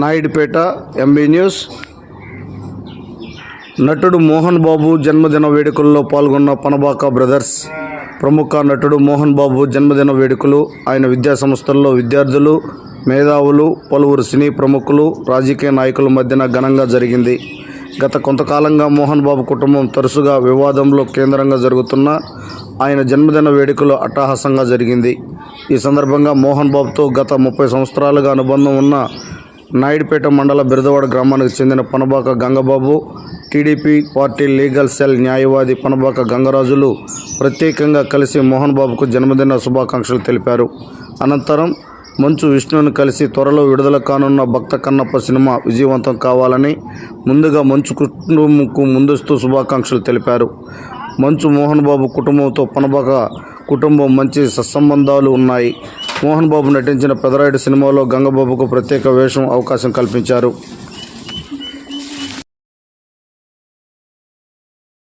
Naidupeta MB news. నటుడు మోహన్ బాబు జన్మదిన వేడుకల్లో పాల్గొన్న పనబాక బ్రదర్స్. ప్రముఖ నటుడు మోహన్ బాబు జన్మదిన వేడుకలు ఆయన విద్యా సంస్థల్లో విద్యార్థులు మేధావులు పలువురు సినీ ప్రముఖులు రాజకీయ నాయకుల మధ్యన ఘనంగా జరిగింది. గత కొంతకాలంగా మోహన్ బాబు కుటుంబం తరచుగా వివాదంలో కేంద్రంగా జరుగుతున్న ఆయన జన్మదిన వేడుకలు అట్టహాసంగా జరిగింది. ఈ సందర్భంగా మోహన్ బాబుతో గత ముప్పై సంవత్సరాలుగా అనుబంధం ఉన్న నాయుడుపేట మండల బిరదవాడ గ్రామానికి చెందిన Panabaka Gangababu TDP party legal cell న్యాయవాది పనబాక గంగరాజులు ప్రత్యేకంగా కలిసి మోహన్ బాబుకు జన్మదిన శుభాకాంక్షలు తెలిపారు. అనంతరం మంచు విష్ణుని కలిసి త్వరలో విడుదల కానున్న భక్త కన్నప్ప సినిమా విజయవంతం కావాలని ముందుగా మంచు కుటుంబంకు ముందస్తు శుభాకాంక్షలు తెలిపారు. మంచు మోహన్ బాబు కుటుంబంతో పనబాక కుటుంబం మంచి సత్సంబంధాలు ఉన్నాయి. మోహన్ బాబు నటించిన పెదరాయుడు సినిమాలో గంగబాబుకు ప్రత్యేక వేషం అవకాశం కల్పించారు.